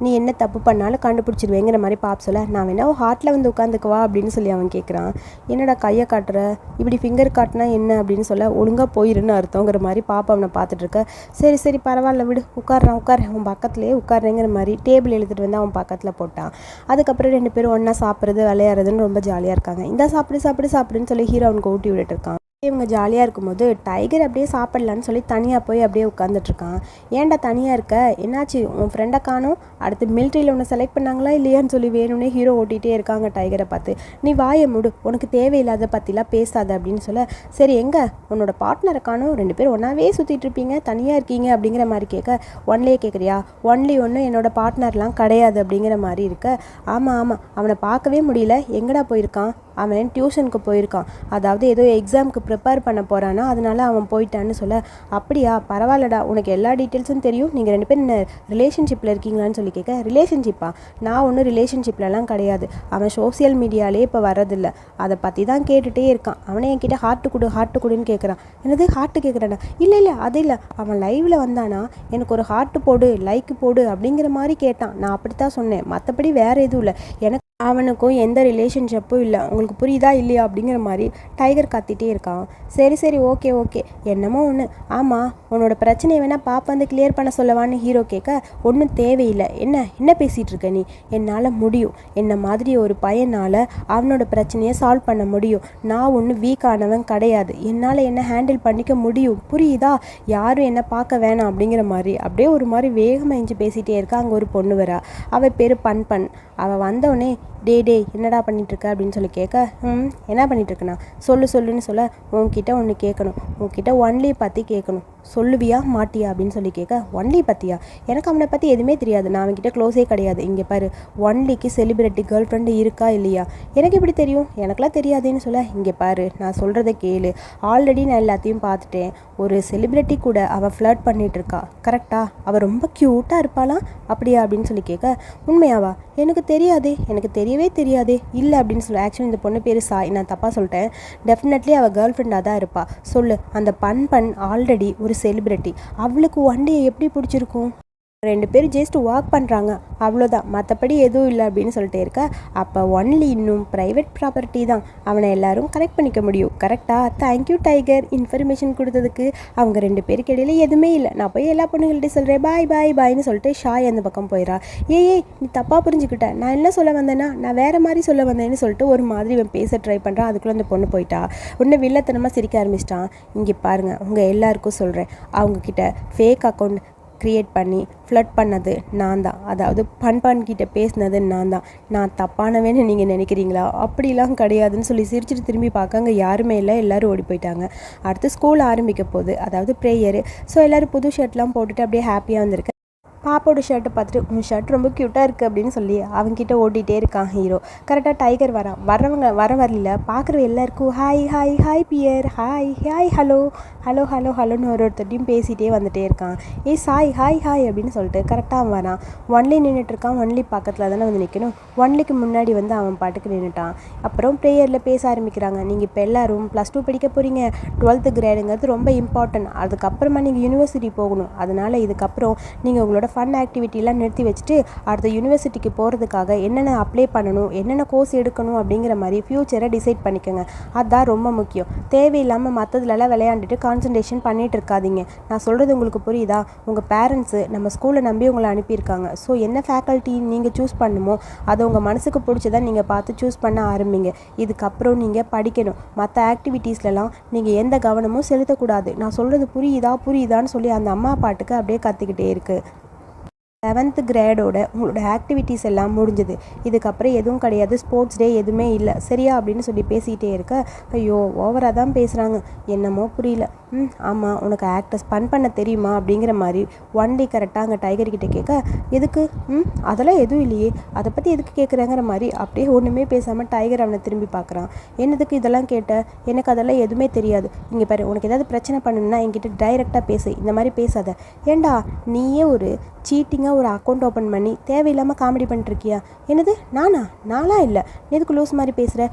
நீ என்ன தப்பு பண்ணாலும் கண்டுபிடிச்சிருவேங்கிற மாதிரி பாப் சொல்ல நான் வேணா ஹார்ட்டில் வந்து உட்காந்துக்குவா? அப்படின்னு சொல்லி அவன் கேட்குறான் என்னடா கையை காட்டுற? இப்படி ஃபிங்கர் காட்டினா என்ன? அப்படின்னு சொல்ல ஒழுங்காக போயிருன்னு அர்த்தங்கிற மாதிரி பாப்பா அவனை பார்த்துட்ருக்க சரி சரி பரவாயில்ல விடு. உட்காடுறான் உட்கார. அவன் பக்கத்துலேயே உட்காருங்கிற மாதிரி டேபிள் எழுதிட்டு வந்து அவன் பக்கத்தில் போட்டான். அதுக்கப்புறம் ரெண்டு பேரும் ஒன்றா சாப்பிட்றது விளையாடுறதுன்னு ரொம்ப ஜாலியாக இருக்காங்க. இந்த சாப்பிடு சாப்பிடு சாப்பிடுன்னு சொல்லி ஹீரோ அவனுக்கு ஊட்டி விட்டுட்டு இருக்கான். இவங்க ஜாலியாக இருக்கும்போது டைகர் அப்படியே சாப்பிடலான்னு சொல்லி தனியாக போய் அப்படியே உட்காந்துட்ருக்கான் ஏன்டா தனியாக இருக்க? என்னாச்சு? உன் ஃப்ரெண்டை காணும். அடுத்து மிலிட்ரியில் உன்னை செலக்ட் பண்ணாங்களா இல்லையான்னு சொல்லி வேணும்னே ஹீரோ ஓட்டிகிட்டே இருக்காங்க டைகரை பார்த்து. நீ வாயை முடு. உனக்கு தேவையில்லாத பற்றிலாம் பேசாத அப்படின்னு சொல்ல சரி எங்கே? உன்னோட பார்ட்னரை காணும். ரெண்டு பேரும் ஒன்றாவே சுற்றிட்டு இருப்பீங்க. தனியாக இருக்கீங்க. அப்படிங்கிற மாதிரி கேட்க ஒன்லேயே கேட்குறியா? ஒன்லி ஒன்று என்னோடய பார்ட்னர்லாம் கிடையாது. அப்படிங்கிற மாதிரி இருக்க ஆமாம் ஆமாம் அவனை பார்க்கவே முடியல. எங்கடா போயிருக்கான்? அவன் டியூஷனுக்கு போயிருக்கான். அதாவது ஏதோ எக்ஸாமுக்கு ப்ரிப்பேர் பண்ண போகிறானா அதனால அவன் போயிட்டான்னு சொல்ல அப்படியா பரவாயில்லடா உனக்கு எல்லா டீட்டெயில்ஸும் தெரியும். நீங்கள் ரெண்டு பேரும் என்ன ரிலேஷன்ஷிப்பில் இருக்கீங்களான்னு சொல்லி கேட்க ரிலேஷன்ஷிப்பா நான் ஒன்றும் ரிலேஷன்ஷிப்லலாம் கிடையாது. அவன் சோசியல் மீடியாலே இப்போ வரதில்ல அதை பற்றி தான் கேட்டுகிட்டே இருக்கான். அவனே என்கிட்ட ஹார்ட்டு கொடு ஹார்ட்டு கொடுன்னு கேட்குறான். என்னது ஹார்ட்டு கேட்குறானா? இல்லை இல்லை அது இல்லை. அவன் லைவில் வந்தானா எனக்கு ஒரு ஹார்ட்டு போடு லைக் போடு அப்படிங்கிற மாதிரி கேட்டான். நான் அப்படி தான் சொன்னேன். மற்றபடி வேறு எதுவும் இல்லை. எனக்கு அவனுக்கும் எந்த ரிலேஷன்ஷிப்பும் இல்லை. உங்களுக்கு புரியுதா இல்லையா அப்படிங்கிற மாதிரி டைகர் கத்திட்டே இருக்கான். சரி சரி ஓகே ஓகே என்னமோ ஒன்று ஆமாம் உன்னோட பிரச்சனையை வேணால் பாப்பா வந்து கிளியர் பண்ண சொல்லவான்னு ஹீரோ கேட்க ஒன்றும் தேவையில்லை. என்ன? என்ன பேசிகிட்டு இருக்க நீ? என்னால் முடியும். என்ன மாதிரி ஒரு பையனால் அவனோட பிரச்சனையை சால்வ் பண்ண முடியும். நான் ஒன்றும் வீக் ஆனவன் கிடையாது. என்னால் என்ன ஹேண்டில் பண்ணிக்க முடியும்? புரியுதா? யாரும் என்ன பார்க்க வேணாம். அப்படிங்கிற மாதிரி. அப்படியே ஒரு மாதிரி வேகமாக எஞ்சி பேசிகிட்டே இருக்கா. அங்கே ஒரு பொண்ணு வரா. அவள் பேர் பன் பன் அவள் வந்தோடனே டே டே என்னடா பண்ணிகிட்ருக்க அப்படின்னு சொல்லி கேட்க ம் என்ன பண்ணிகிட்ருக்கண்ணா சொல்லு சொல்லுன்னு சொல்ல உன்கிட்ட ஒன்று கேட்கணும். உன்கிட்ட ஒன்லி பற்றி கேட்கணும். சொல்லுவியா மாட்டியா அப்படின்னு சொல்லி கேட்க ஒன்லி பற்றியா எனக்கு அவனை பற்றி எதுவுமே தெரியாது. நான் அவன்கிட்ட க்ளோஸே கிடையாது. இங்கே பாரு ஒன்லிக்கு செலிபிரிட்டி கேர்ள் ஃப்ரெண்டு இருக்கா இல்லையா? எனக்கு இப்படி தெரியும்? எனக்குலாம் தெரியாதுன்னு சொல்ல இங்கே பாரு நான் சொல்கிறத கேளு. ஆல்ரெடி நான் எல்லாத்தையும் பார்த்துட்டேன். ஒரு செலிபிரிட்டி கூட அவள் ஃப்ளர்ட் பண்ணிகிட்டு இருக்கா. கரெக்டா அவள் ரொம்ப க்யூட்டாக இருப்பாளாம் அப்படியா? அப்படின்னு சொல்லி கேட்க உண்மையாவா? எனக்கு தெரியாதே. எனக்கு தெரியவே தெரியாதே. இல்லை அப்படின்னு சொல்லி. ஆக்சுவலி இந்த பொண்ணு பேர் சாய். நான் தப்பாக சொல்லிட்டேன். டெஃபினெட்லி அவள் கேர்ள் ஃப்ரெண்டாக தான் இருப்பாள் சொல்லு அந்த பன் பன் ஆல்ரெடி ஒரு செலிபிரிட்டி அவளுக்கு ஒன் டே எப்படி பிடிச்சிருக்கும்? ரெண்டு பேரும் ஜஸ்ட் வாக் பண்ணுறாங்க அவ்வளோதான் மற்றபடி எதுவும் இல்லை அப்படின்னு சொல்லிட்டு இருக்க. அப்போ ஒன்லி இன்னும் ப்ரைவேட் ப்ராப்பர்ட்டி தான். அவனை எல்லாரும் கரெக்ட் பண்ணிக்க முடியும். கரெக்டாக தேங்க்யூ டைகர் இன்ஃபர்மேஷன் கொடுத்ததுக்கு அவங்க ரெண்டு பேருக்கு இடையில எதுவுமே இல்லை. நான் போய் எல்லா பொண்ணுங்கள்கிட்ட சொல்கிறேன் பாய் பாய் பாய்னு சொல்லிட்டு ஷாய் அந்த பக்கம் போயிடா ஏய் ஏய் நீ தப்பாக புரிஞ்சுக்கிட்ட. நான் என்ன சொல்ல வந்தேன்னா நான் வேறு மாதிரி சொல்ல வந்தேன்னு சொல்லிட்டு ஒரு மாதிரி இவன் பேச ட்ரை பண்ணுறான் அதுக்குள்ளே அந்த பொண்ணு போயிட்டா. உன்னை வில்லத்தனமாக சிரிக்க ஆரம்பிச்சிட்டான். இங்கே பாருங்கள் உங்கள் எல்லாருக்கும் சொல்கிறேன் அவங்கக்கிட்ட ஃபேக் அக்கௌண்ட் க்ரியேட் பண்ணி ஃப்ளட் பண்ணது நான் தான் அதாவது பண்பான் கிட்ட பேசினது நான் தான் நான் தப்பானவேன்னு நீங்கள் நினைக்கிறீங்களா? அப்படிலாம் கிடையாதுன்னு சொல்லி சிரிச்சிட்டு திரும்பி பார்க்க அங்கே யாருமே இல்லை. எல்லோரும் ஓடி போயிட்டாங்க. அடுத்து ஸ்கூல் ஆரம்பிக்க போகுது. அதாவது ப்ரேயரு ஸோ எல்லோரும் புது ஷர்ட்லாம் போட்டுட்டு அப்படியே ஹாப்பியாக வந்திருக்கு. பாப்போட ஷர்ட்டை பார்த்துட்டு உன் ஷர்ட் ரொம்ப க்யூட்டாக இருக்குது அப்படின்னு சொல்லி அவங்ககிட்ட ஓட்டிகிட்டே இருக்கான் ஹீரோ கரெக்டாக டைகர் வரான். வரவங்க வர வரல. பார்க்குற எல்லாருக்கும் hi hi hi pier hi hi hello hello hello ஹலோன்னு ஒரு ஒருத்தட்டையும் பேசிகிட்டே வந்துட்டே இருக்கான். ஏ சாய் ஹாய் ஹாய் அப்படின்னு சொல்லிட்டு கரெக்டாக அவன் வரான். ஒன்லி நின்றுட்டு இருக்கான். ஒன்லி பக்கத்தில் தானே வந்து நிற்கணும் ஒன்லிக்கு முன்னாடி வந்து அவன் பாட்டுக்கு நின்றுட்டான் அப்புறம் ப்ரேயரில் பேச ஆரம்பிக்கிறாங்க. நீங்கள் இப்போ எல்லோரும் ப்ளஸ் டூ படிக்க போகிறீங்க டுவெல்த்து கிரேடுங்கிறது ரொம்ப இம்பார்ட்டன்ட் அதுக்கப்புறமா நீங்கள் யூனிவர்சிட்டி போகணும். அதனால் இதுக்கப்புறம் நீங்கள் உங்களோட ஃபன் ஆக்டிவிட்டிலாம் நிறுத்தி வச்சுட்டு அடுத்த யூனிவர்சிட்டிக்கு போகிறதுக்காக என்னென்ன அப்ளை பண்ணணும் என்னென்ன கோர்ஸ் எடுக்கணும் அப்படிங்கிற மாதிரி ஃப்யூச்சரை டிசைட் பண்ணிக்கோங்க. அதுதான் ரொம்ப முக்கியம். தேவையில்லாமல் மற்றதுலலாம் விளையாண்டுட்டு கான்சன்ட்ரேஷன் பண்ணிகிட்டு இருக்காதீங்க. நான் சொல்கிறது உங்களுக்கு புரியுதா? உங்கள் பேரண்ட்ஸு நம்ம ஸ்கூலை நம்பி உங்களை அனுப்பியிருக்காங்க. ஸோ என்ன ஃபேக்கல்ட்டி நீங்கள் சூஸ் பண்ணுமோ அதை உங்கள் மனசுக்கு பிடிச்சதை நீங்கள் பார்த்து சூஸ் பண்ண ஆரம்பிங்க. இதுக்கப்புறம் நீங்கள் படிக்கணும். மற்ற ஆக்டிவிட்டீஸ்லலாம் நீங்கள் எந்த கவனமும் செலுத்தக்கூடாது. நான் சொல்கிறது புரியுதா? புரியுதான்னு சொல்லி அந்த அம்மா பாட்டுக்கு அப்படியே கற்றுக்கிட்டே இருக்குது லெவன்த்து கிரேடோட உங்களோட ஆக்டிவிட்டீஸ் எல்லாம் முடிஞ்சது. இதுக்கப்புறம் எதுவும் கிடையாது. ஸ்போர்ட்ஸ் டே எதுவுமே இல்லை. சரியா அப்படின்னு சொல்லி பேசிக்கிட்டே இருக்க. ஐயோ ஓவராக தான் பேசுகிறாங்க என்னமோ புரியல. ம் ஆமாம் உனக்கு ஆக்டர்ஸ் பன் பண்ண தெரியுமா அப்படிங்கிற மாதிரி ஒன் டே கரெக்டாக அங்கே டைகர் கிட்டே கேட்க எதுக்கு? ம் அதெல்லாம் எதுவும் இல்லையே. அதை பற்றி எதுக்கு கேட்குறேங்கிற மாதிரி அப்படியே ஒன்றுமே பேசாமல் டைகர் அவனை திரும்பி பார்க்குறான். என்னதுக்கு இதெல்லாம் கேட்ட? எனக்கு அதெல்லாம் எதுவுமே தெரியாது. இங்கே பாரு உனக்கு ஏதாவது பிரச்சனை பண்ணணும்னா என்கிட்ட டைரெக்டாக பேசு. இந்த மாதிரி பேசாத. ஏண்டா நீயே ஒரு சீட்டிங்காக ஒரு அக்கௌண்ட் ஓப்பன் பண்ணி தேவையில்லாமல் காமெடி பண்ணிட்டுருக்கியா என்னது நானா? நானா இல்லை. எதுக்கு லூஸ் மாதிரி பேசுகிற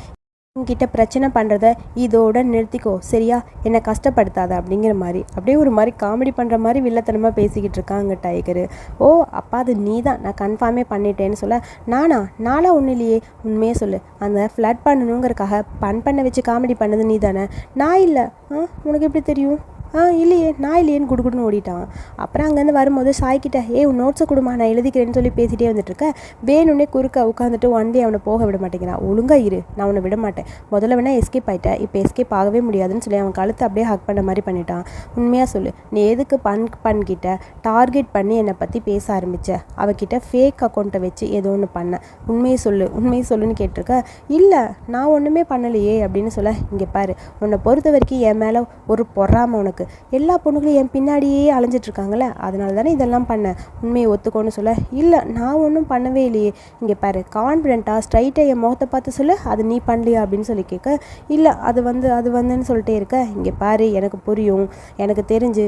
உங்ககிட்ட பிரச்சனை பண்ணுறத இதோட நிறுத்திக்கோ. சரியா? என்னை கஷ்டப்படுத்தாத அப்படிங்கிற மாதிரி. அப்படியே ஒரு மாதிரி காமெடி பண்ணுற மாதிரி வில்லத்தனமாக பேசிக்கிட்டு இருக்காங்க டைகரு ஓ அப்பா அது நீ தான் நான் கன்ஃபார்மே பண்ணிட்டேன்னு சொல்ல. நானா? நானா ஒன்றும் இல்லையே. உண்மையே சொல்லு. அந்த ஃப்ளட் பண்ணணுங்கிறக்காக பண் பண்ண வச்சு காமெடி பண்ணது நீ தானே நான் இல்லை. ஆ உனக்கு எப்படி தெரியும்? ஆ இல்லையே நான் இல்லையேன்னு குடுக்குடுன்னு ஓடிட்டான். அப்புறம் அங்கேருந்து வரும்போது சாய்கிட்ட ஏ உன் நோட்ஸை கொடுமா நான் எழுதிக்கிறேன்னு சொல்லி பேசிகிட்டே வந்துட்டுருக்கேன் வேணும்னே குறுக்க உட்காந்துட்டு ஒன் டே அவனை போக விட மாட்டேங்கிறான் ஒழுங்காக இரு நான் அவனை விட மாட்டேன். முதல்ல வேணா எஸ்கேப் ஆகிட்டேன் இப்போ எஸ்கேப் ஆகவே முடியாதுன்னு சொல்லி அவன் கழுத்தை அப்படியே ஹக் பண்ண மாதிரி பண்ணிட்டான். உண்மையாக சொல்லு நீ எதுக்கு பன் பண்ணிக்கிட்ட டார்கெட் பண்ணி என்னை பற்றி பேச ஆரம்பித்த அவகிட்ட ஃபேக் அக்கௌண்ட்டை வச்சு ஏதோ ஒன்று பண்ண. உண்மையை சொல்லு உண்மையை சொல்லுன்னு கேட்டிருக்க. இல்லை நான் ஒன்றுமே பண்ணலையே அப்படின்னு சொல்ல இங்கே பாரு உன்னை பொறுத்த வரைக்கும் என் மேலே ஒரு பொறாமல் உனக்கு இருக்கு. எல்லா பொண்ணுகளும் என் பின்னாடியே அலைஞ்சிட்ருக்காங்களே அதனால தானே இதெல்லாம் பண்ணேன். உண்மையை ஒத்துக்கோன்னு சொல்ல. இல்லை நான் ஒன்றும் பண்ணவே இல்லையே. இங்கே பாரு கான்ஃபிடென்ட்டாக ஸ்ட்ரைட்டாக என் முகத்தை பார்த்து சொல்லு. அது நீ பண்ணலையா அப்படின்னு சொல்லி கேட்க. இல்லை அது வந்து அது வந்துன்னு சொல்லிட்டே இருக்க. இங்கே பாரு எனக்கு புரியும். எனக்கு தெரிஞ்சு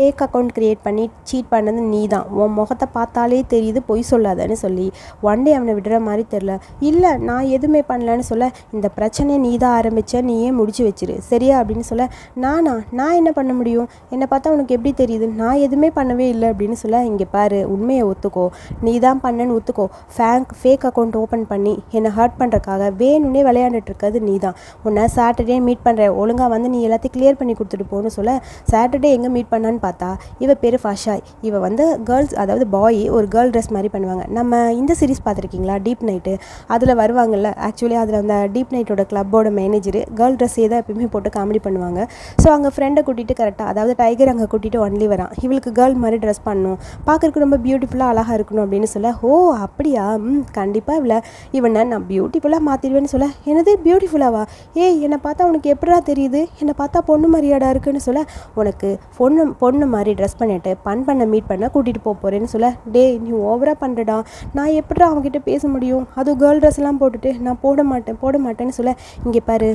ஃபேக் அக்கௌண்ட் க்ரியேட் பண்ணி சீட் பண்ணது நீ தான் உன் முகத்தை பார்த்தாலே தெரியுது பொய் சொல்லாதன்னு சொல்லி ஒன் டே அவனை விடுற மாதிரி தெரில இல்லை நான் எதுவுமே பண்ணலன்னு சொல்ல இந்த பிரச்சனையை நீ தான் ஆரம்பித்த நீயே முடிச்சு வச்சிரு. சரியா? அப்படின்னு சொல்ல நானா? நான் என்ன பண்ண முடியும்? என்னை பார்த்தா உனக்கு எப்படி தெரியுது? நான் எதுவுமே பண்ணவே இல்லை அப்படின்னு சொல்ல இங்கே பாரு உண்மையை ஒத்துக்கோ. நீ தான் பண்ணன்னு ஒத்துக்கோ. ஃபேங்க் ஃபேக் அக்கௌண்ட் ஓப்பன் பண்ணி என்னை ஹர்ட் பண்ணுறக்காக வேணும்னே விளையாண்டுட்டு இருக்கிறது நீ தான் உன்னை சாட்டர்டே மீட் பண்ணுற ஒழுங்காக வந்து நீ எல்லாத்தையும் கிளியர் பண்ணி கொடுத்துட்டு போன்னு சொல்ல சாட்டர்டே எங்கே மீட் பண்ணான்னு பார்த்தா இவ பேர் ஃபாஷாய் இவ வந்து கேர்ள்ஸ் அதாவது பாய் ஒரு கேர்ள் ட்ரெஸ் மாதிரி பண்ணுவாங்க. நம்ம இந்த சீரிஸ் பார்த்துருக்கீங்களா? டீப் நைட்டு அதில் வருவாங்கல்ல ஆக்சுவலி அதில் அந்த டீப் நைட்டோட கிளப்போட மேனேஜர் கேர்ள் ட்ரெஸ்ஸே தான் எப்பயுமே போட்டு காமெடி பண்ணுவாங்க. ஸோ அங்கே ஃப்ரெண்டை கூட்டிகிட்டு கரெக்டாக அதாவது டைகர் அங்கே கூட்டிகிட்டு ஒன்லி வரான். இவளுக்கு கேர்ள் மாதிரி ட்ரெஸ் பண்ணணும் பார்க்குறதுக்கு ரொம்ப பியூட்டிஃபுல்லாக அழகாக இருக்கணும் அப்படின்னு சொல்ல ஓ அப்படியா? ம் கண்டிப்பாக இவளை இவனை நான் பியூட்டிஃபுல்லாக மாற்றிடுவேன்னு சொல்ல என்னது பியூட்டிஃபுல்லாவா ஏய் என்னை பார்த்தா உனக்கு எப்படா தெரியுது? என்னை பார்த்தா பொண்ணு மரியாடா இருக்குன்னு சொல்ல உனக்கு பொண்ணு பொண்ணு மாதிரி ட்ரெஸ் பண்ணிட்டு பன் பண்ண மீட் பண்ண கூட்டிகிட்டு போக போகிறேன்னு சொல்ல டே நீ ஓவராக பண்ணுறடா நான் எப்படா அவங்ககிட்ட பேச முடியும்? அதுவும் கேர்ள் ட்ரெஸ்லாம் போட்டுட்டு நான் போட மாட்டேன் போட மாட்டேன்னு சொல்ல இங்கே பாரு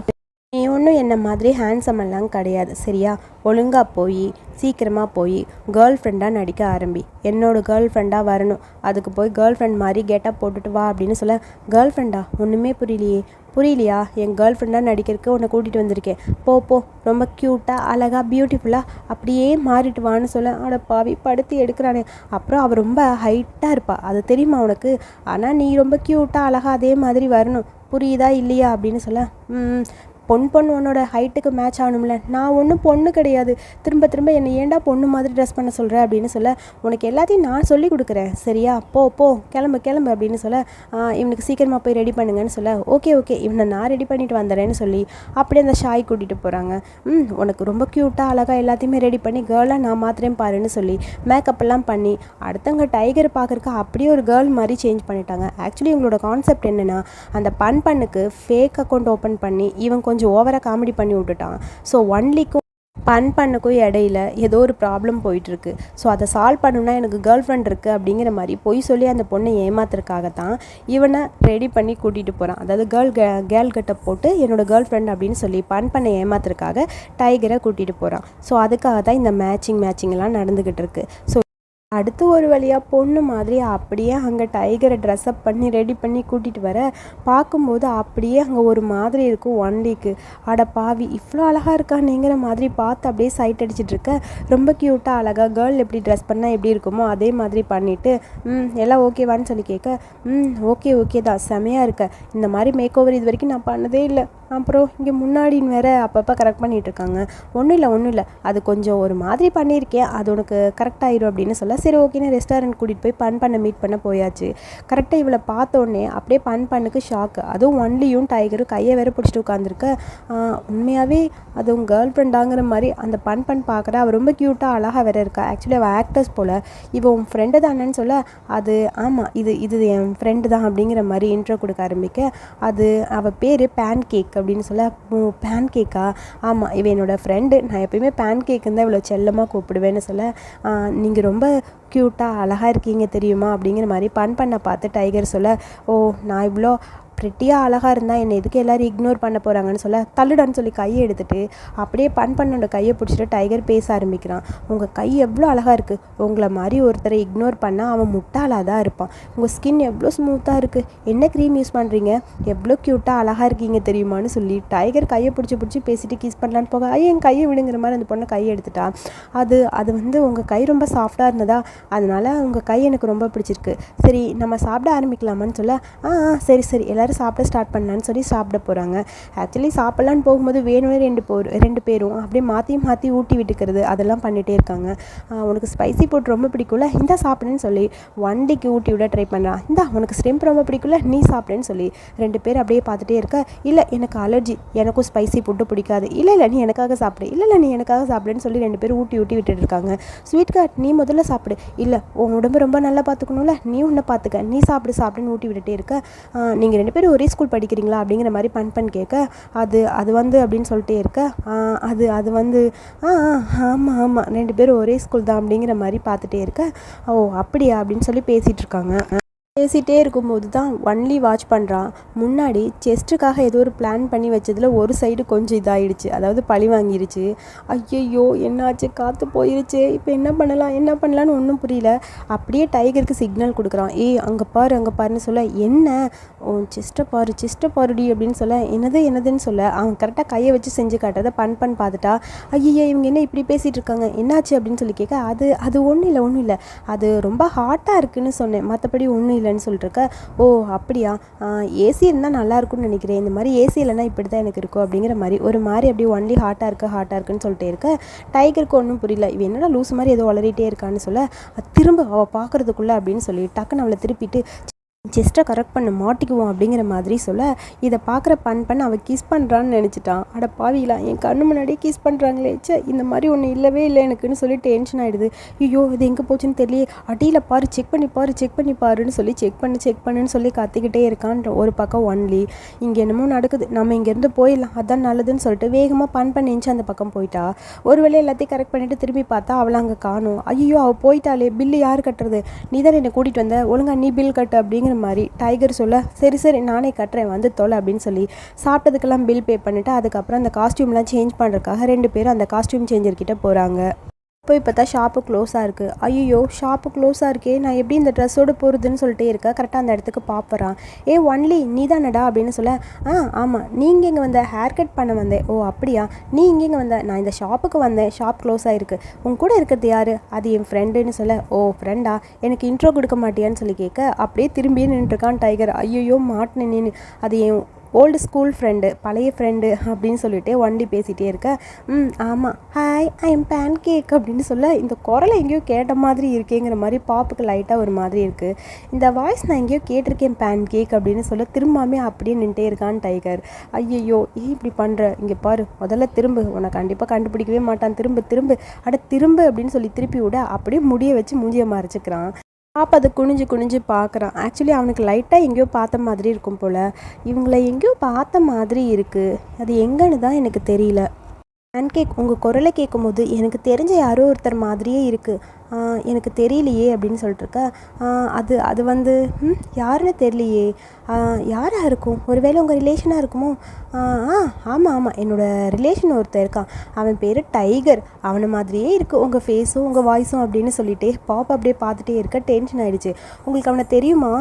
நீ ஒன்றும் என்ன மாதிரி ஹேண்ட்ஸம் எல்லாம் கிடையாது சரியா? ஒழுங்காக போய் சீக்கிரமாக போய் கேர்ள் ஃப்ரெண்டாக நடிக்க ஆரம்பி. என்னோட கேர்ள் ஃப்ரெண்டாக வரணும். அதுக்கு போய் கேர்ள் ஃப்ரெண்ட் மாதிரி கெட்டப் போட்டுட்டு வா அப்படின்னு சொல்ல கேர்ள் ஃப்ரெண்டா ஒன்றுமே புரியலையே. புரியலையா? என் கேர்ள் ஃப்ரெண்டாக நடிக்கிறதுக்கு உன்னை கூட்டிகிட்டு வந்திருக்கேன். போ போ. ரொம்ப க்யூட்டாக அழகாக பியூட்டிஃபுல்லாக அப்படியே மாறிட்டு வான்னு சொல்ல அவனை பாவி படுத்து எடுக்கிறானே. அப்புறம் அவள் ரொம்ப ஹைட்டாக இருப்பாள் அது தெரியுமா உனக்கு? ஆனால் நீ ரொம்ப க்யூட்டாக அழகாக அதே மாதிரி வரணும். புரியுதா இல்லையா அப்படின்னு சொல்ல பொன் பொண்ணு உன்னோட ஹைட்டுக்கு மேட்ச் ஆகணும்ல? நான் ஒன்றும் பொண்ணு கிடையாது. திரும்ப திரும்ப என்னை ஏன்டா பொண்ணு மாதிரி ட்ரெஸ் பண்ண சொல்கிற அப்படின்னு சொல்ல உனக்கு எல்லாத்தையும் நான் சொல்லி கொடுக்குறேன். சரியா? போ போ. கிளம்பு கிளம்பு அப்படின்னு சொல்ல இவனுக்கு சீக்கிரமாக போய் ரெடி பண்ணுங்கன்னு சொல்ல ஓகே ஓகே. இவனை நான் ரெடி பண்ணிட்டு வந்துடுறேன்னு சொல்லி அப்படியே அந்த ஷாய் கூட்டிகிட்டு போகிறாங்க ம் உனக்கு ரொம்ப க்யூட்டாக அழகாக எல்லாத்தையுமே ரெடி பண்ணி கேர்ளாக நான் மாத்திரேன் பாருன்னு சொல்லி மேக்கப்லாம் பண்ணி அடுத்தவங்க டைகர் பார்க்குறக்கு அப்படியே ஒரு கேர்ள் மாதிரி சேஞ்ச் பண்ணிட்டாங்க. ஆக்சுவலி இவங்களோட கான்செப்ட் என்னென்னா அந்த பன் பண்ணுக்கு ஃபேக் அக்கௌண்ட் ஓப்பன் பண்ணி இவன் கொஞ்சம் கொஞ்சம் ஓவராக காமெடி பண்ணி விட்டுட்டான். ஸோ ஒன்லிக்கும் பன் பண்ணுக்கும் இடையில ஏதோ ஒரு ப்ராப்ளம் போயிட்டுருக்கு. ஸோ அதை சால்வ் பண்ணணும்னா எனக்கு கேர்ள் ஃப்ரெண்ட் இருக்குது அப்படிங்கிற மாதிரி பொய் சொல்லி அந்த பொண்ணை ஏமாத்துறதுக்காகத்தான் இவனை ரெடி பண்ணி கூட்டிகிட்டு போகிறான் அதாவது கேர்ள் கேர்ள் கட்டை போட்டு என்னோட கேர்ள் ஃப்ரெண்ட் அப்படின்னு சொல்லி பன் பண்ணை ஏமாத்துறதுக்காக டைகரை கூட்டிகிட்டு போகிறான் ஸோ அதுக்காக தான் இந்த மேட்சிங் மேட்சிங்லாம் நடந்துக்கிட்டு இருக்குது ஸோ அடுத்து ஒரு வழியாக பொண்ணு மாதிரி அப்படியே அங்கே டைகரை ட்ரெஸ்அப் பண்ணி ரெடி பண்ணி கூட்டிகிட்டு வர பார்க்கும்போது அப்படியே அங்கே ஒரு மாதிரி இருக்கும் ஒன் வீக்கு அட பாவி இவ்வளோ அழகாக இருக்கானேங்கிற மாதிரி பார்த்து அப்படியே சைட் அடிச்சிட்டு இருக்க. ரொம்ப க்யூட்டாக அழகாக கேர்ள் எப்படி ட்ரெஸ் பண்ணால் எப்படி இருக்குமோ அதே மாதிரி பண்ணிவிட்டு ம் எல்லாம் ஓகேவான்னு சொல்லி கேட்க ம் ஓகே ஓகே தான் செமையாக இருக்க. இந்த மாதிரி மேக் ஓவர் இது வரைக்கும் நான் பண்ணதே இல்லை. அப்புறம் இங்கே முன்னாடின்னு வேற அப்பப்போ கரெக்ட் பண்ணிகிட்ருக்காங்க ஒன்றும் இல்லை ஒன்றும் இல்லை. அது கொஞ்சம் ஒரு மாதிரி பண்ணியிருக்கேன் அது உனக்கு கரெக்ட் ஆயிரும் அப்படின்னு சொல்ல சரி ஓகேன்னு ரெஸ்டாரண்ட் கூட்டிகிட்டு போய் பன் பண்ண மீட் பண்ண போயாச்சு. கரெக்டாக இவளை பார்த்தோன்னே அப்படியே பன் பண்ணுக்கு ஷாக்கு அதுவும் ஒன்லியும் டைகரும் கையை வேற பிடிச்சிட்டு உட்காந்துருக்க உண்மையாகவே அது உங்கள் கேர்ள் ஃப்ரெண்டாங்கிற மாதிரி அந்த பன் பன் பார்க்குற. அவள் ரொம்ப க்யூட்டாக அழகாக வேற இருக்கா. ஆக்சுவலி அவள் ஆக்டர்ஸ் போல். இவன் உன் ஃப்ரெண்டு தானேன்னு சொல்ல அது ஆமாம் இது இது என் ஃப்ரெண்டு தான் அப்படிங்கிற மாதிரி இன்ட்ரோ கொடுக்க ஆரம்பிக்க. அது அவள் பேர் பேன் கேக் அப்படின்னு சொல்ல பேன் கேக்கா ஆமாம் இவன் என்னோடய ஃப்ரெண்டு நான் எப்பயுமே பேன் கேக்குன்னு தான் இவ்வளோ செல்லமாக கூப்பிடுவேன்னு சொல்ல நீங்கள் ரொம்ப க்யூட்டாக அழகாக இருக்கீங்க தெரியுமா? அப்படிங்கிற மாதிரி பன் பண்ண பார்த்து டைகர் சொல்ல ஓ நான் இவ்வளோ ப்ரெட்டியாக அழகாக இருந்தால் என்னை எதுக்கு எல்லோரும் இக்னோர் பண்ண போகிறாங்கன்னு சொல்ல தள்ளுடான்னு சொல்லி கையை எடுத்துட்டு அப்படியே பன் பண்ணோட கையை பிடிச்சிட்டு டைகர் பேச ஆரம்பிக்கிறான். உங்கள் கை எவ்வளோ அழகாக இருக்குது உங்களை மாதிரி ஒருத்தரை இக்னோர் பண்ணால் அவன் முட்டாளாக தான் இருப்பான் உங்கள் ஸ்கின் எவ்வளோ ஸ்மூத்தாக இருக்குது என்ன க்ரீம் யூஸ் பண்ணுறீங்க எவ்வளோ க்யூட்டாக அழகாக இருக்கீங்க தெரியுமான்னு சொல்லி டைகர் கையை பிடிச்சி பிடிச்சி பேசிட்டு கிஸ் பண்ணலான்னு போக ஐயோ என் கையை விடுங்கிற மாதிரி அந்த பொண்ணை கையை எடுத்துட்டா. அது அது வந்து உங்கள் கை ரொம்ப சாஃப்டாக இருந்ததா? அதனால் உங்கள் கை எனக்கு ரொம்ப பிடிச்சிருக்கு. சரி நம்ம சாப்பிட ஆரம்பிக்கலாமான்னு சொல்ல ஆ ஆ சரி சரி எல்லாம் சாப்பிட ஸ்டார்ட் பண்ணலான்னு சொல்லி சாப்பிட போகிறாங்க ஆக்சுவலி சாப்பிட்லான்னு போகும்போது வேணுமே ரெண்டு போ ரெண்டு பேரும் அப்படியே மாற்றி மாற்றி ஊட்டி விட்டுக்கிறது அதெல்லாம் பண்ணிகிட்டே இருக்காங்க. உனக்கு ஸ்பைசி போட்டு ரொம்ப பிடிக்கும்ல இந்த சாப்பிடுன்னு சொல்லி வண்டிக்கு ஊட்டி விட ட்ரை பண்ணுறான் இந்த உனக்கு ஸ்ட்ரெம்ப் ரொம்ப பிடிக்கும்ல நீ சாப்பிடுன்னு சொல்லி ரெண்டு பேர் அப்படியே பார்த்துட்டே இருக்க இல்லை எனக்கு அலர்ஜி எனக்கும் ஸ்பைசி ஃபுட்டு பிடிக்காது. இல்லை இல்லை நீ எனக்காக சாப்பிடு. இல்லை இல்லை நீ எனக்காக சாப்பிடுன்னு சொல்லி ரெண்டு பேரும் ஊட்டி ஊட்டி விட்டுட்டு இருக்காங்க. ஸ்வீட் கார்ட் நீ முதல்ல சாப்பிடு. இல்லை உன் உடம்பு ரொம்ப நல்லா பார்த்துக்கணும்ல நீ உன்னை பார்த்துக்க. நீ சாப்பிடு சாப்பிடுன்னு ஊட்டி விட்டுட்டே இருக்க. நீங்கள் ரெண்டு பேர் ஒரே ஸ்கூல் படிக்கிறீங்களா அப்படிங்கிற மாதிரி பன் பண் கேட்க அது அது வந்து அப்படின்னு சொல்லிட்டே இருக்க. "ஆ, அது அது வந்து ஆ ஆமாம் ஆமாம் ரெண்டு பேரும் ஒரே ஸ்கூல் தான் அப்படிங்கிற மாதிரி பார்த்துட்டே இருக்க. ஓ அப்படியா? அப்படின்னு சொல்லி பேசிகிட்டு இருக்காங்க. பேசிகிட்டே இருக்கும்போது தான் ஒன்லி வாட்ச் பண்ணுறான் முன்னாடி செஸ்ட்டுக்காக ஏதோ ஒரு பிளான் பண்ணி வச்சதில் ஒரு சைடு கொஞ்சம் இதாகிடுச்சு அதாவது பழி வாங்கிருச்சு. ஐயையோ என்னாச்சு? காற்று போயிருச்சு. இப்போ என்ன பண்ணலாம்? என்ன பண்ணலான்னு ஒன்றும் புரியல. அப்படியே டைகருக்கு சிக்னல் கொடுக்குறான். ஏய் அங்கே பாரு அங்கே பாருன்னு சொல்ல என்ன? உன் செஸ்ட்டை பாரு செஸ்ட்டை பாருடி அப்படின்னு சொல்ல என்னது என்னதுன்னு சொல்ல? அவன் கரெக்டாக கையை வச்சு செஞ்சு காட்டுறத பண் பண் பார்த்துட்டா ஐயையோ இவங்க என்ன இப்படி பேசிகிட்டு இருக்காங்க? என்னாச்சு? அப்படின்னு சொல்லி கேட்க அது அது ஒன்றும் இல்லை ஒன்றும் இல்லை. அது ரொம்ப ஹாட்டாக இருக்குன்னு சொன்னேன். மற்றபடி ஒன்றும் இல்லை. சொல்லிட்டு இருக்க ஓ அப்படியா? ஏசி இருந்தால் நல்லா இருக்கும்னு நினைக்கிறேன். இந்த மாதிரி ஏசி இல்லைன்னா இப்படி தான் எனக்கு இருக்கும். அப்படிங்கிற மாதிரி ஒரு மாதிரி அப்படியே ஒன்லி ஹாட்டாக இருக்கு ஹாட்டாக இருக்குன்னு சொல்லிட்டே இருக்க. டைகருக்கு ஒன்றும் புரியல. இவன் என்னடா லூஸ் மாதிரி ஏதோ வளரிட்டே இருக்கான்னு சொல்ல திரும்ப அவள் பார்க்கறதுக்குள்ள அப்படின்னு சொல்லி டக்குன்னு அவளை திருப்பிட்டு ஜெஸ்ட்டை கரெக்ட் பண்ண மாட்டிக்குவோம் அப்படிங்கிற மாதிரி சொல்ல இதை பார்க்குற பன் பண்ண அவள் கிஸ் பண்ணுறான்னு நினச்சிட்டான். அட பாவிலாம் என் கண்ணு முன்னாடியே கிஸ் பண்ணுறாங்களே சே இந்த மாதிரி ஒன்று இல்லவே இல்லை எனக்குன்னு சொல்லி டென்ஷன் ஆகிடுது ஐயோ இது எங்கே போச்சுன்னு தெரியல அடியில் பாரு செக் பண்ணி பாரு செக் பண்ணி பாருன்னு சொல்லி செக் பண்ணு செக் பண்ணுன்னு சொல்லி கத்திக்கிட்டே இருக்கான்ற ஒரு பக்கம் ஒன்லி இங்கே என்னமோ நடக்குது. நம்ம இங்கேருந்து போயிடலாம். அதான் நல்லதுன்னு சொல்லிட்டு வேகமாக பண் பண்ணிச்சு அந்த பக்கம் போயிட்டா. ஒரு வேளை எல்லாத்தையும் கரெக்ட் பண்ணிட்டு திரும்பி பார்த்தா அவளை அங்கே காணும். ஐயோ அவள் போயிட்டாளே பில்லு யார் கட்டுறது? நீ தான் என்னை கூட்டிகிட்டு வந்த? ஒழுங்கா நீ பில் கட்டு அப்படிங்கிற மாதிரி டைகர் சொல்ல சரி சரி நானே கட்டுறேன் வந்து தொலை அப்படின்னு சொல்லி சாப்பிட்டதுக்கெல்லாம் பில் பே பண்ணிவிட்டு அதுக்கப்புறம் அந்த காஸ்ட்யூம்லாம் சேஞ்ச் பண்ணுறதுக்காக ரெண்டு பேரும் அந்த காஸ்ட்யூம் சேஞ்சர்கிட்ட போகிறாங்க போய் பார்த்தா ஷாப்பு க்ளோஸாக இருக்குது ஐயோ ஷாப்பு க்ளோஸாக இருக்கே. நான் எப்படி இந்த ட்ரெஸ்ஸோடு போகிறதுன்னு சொல்லிட்டே இருக்க. கரெக்டாக அந்த இடத்துக்கு பார்ப்பறான் ஏ ஒன்லி நீ தானடா அப்படின்னு சொல்ல ஆ ஆமாம் நீங்கள் இங்கே வந்த ஹேர் கட் பண்ண வந்தேன். ஓ அப்படியா? நீ இங்கே இங்கே வந்த? நான் இந்த ஷாப்புக்கு வந்தேன். ஷாப் க்ளோஸாக இருக்குது உன் கூட இருக்கிறது யார்? அது என் ஃப்ரெண்டுன்னு சொல்ல. ஓ ஃப்ரெண்டா எனக்கு இன்ட்ரோ கொடுக்க மாட்டியான்னு சொல்லி கேட்க அப்படியே திரும்பியே நின்றுருக்கான் டைகர் ஐயோ மாட்டினேன் நின்று அது என் ஓல்டு ஸ்கூல் ஃப்ரெண்டு பழைய ஃப்ரெண்டு அப்படின்னு சொல்லிட்டு வண்டி பேசிகிட்டே இருக்க ம் ஆமாம் hi I am pancake அப்படின்னு சொல்ல இந்த குரலை எங்கேயோ கேட்ட மாதிரி இருக்கேங்கிற மாதிரி பாப்புக்கு லைட்டாக ஒரு மாதிரி இருக்குது இந்த வாய்ஸ் நான் எங்கேயோ கேட்டிருக்கேன் பேன் கேக் அப்படின்னு சொல்ல திரும்பாமே அப்படியே நின்றுட்டே இருக்கான் டைகர் ஐயையோ ஏன் இப்படி பண்ணுற இங்கே பாரு முதல்ல திரும்ப உன்னை கண்டிப்பாக கண்டுபிடிக்கவே மாட்டான். திரும்ப திரும்ப அட திரும்ப அப்படின்னு சொல்லி திருப்பி விட அப்படியே முடிய வச்சு மூஞ்சியை மறைச்சிக்கிறான். பாப்பா அதை குனிஞ்சு குனிஞ்சு பார்க்குறான் ஆக்சுவலி அவனுக்கு லைட்டாக எங்கேயோ பார்த்த மாதிரி இருக்கும் போல். இவங்கள எங்கேயோ பார்த்த மாதிரி இருக்குது அது எங்கன்னு தான் எனக்கு தெரியல. பேன்கேக் உங்கள் குரலை கேட்கும்போது எனக்கு தெரிஞ்ச யாரோ ஒருத்தர் மாதிரியே இருக்குது எனக்கு தெரியலையே அப்படின்னு சொல்லிட்டுருக்க. அது அது வந்து ம் யாருன்னு தெரியலையே. யாராக இருக்கும்? ஒருவேளை உங்கள் ரிலேஷனாக இருக்குமோ? ஆ ஆமாம் ஆமாம் என்னோடய ரிலேஷன் ஒருத்தர் இருக்கான். அவன் பேர் டைகர். அவனை மாதிரியே இருக்குது உங்கள் ஃபேஸும் உங்கள் வாய்ஸும் அப்படின்னு சொல்லிட்டு பாப் அப்படியே பார்த்துட்டே இருக்க. டென்ஷன் ஆகிடுச்சு உங்களுக்கு அவனை தெரியுமா?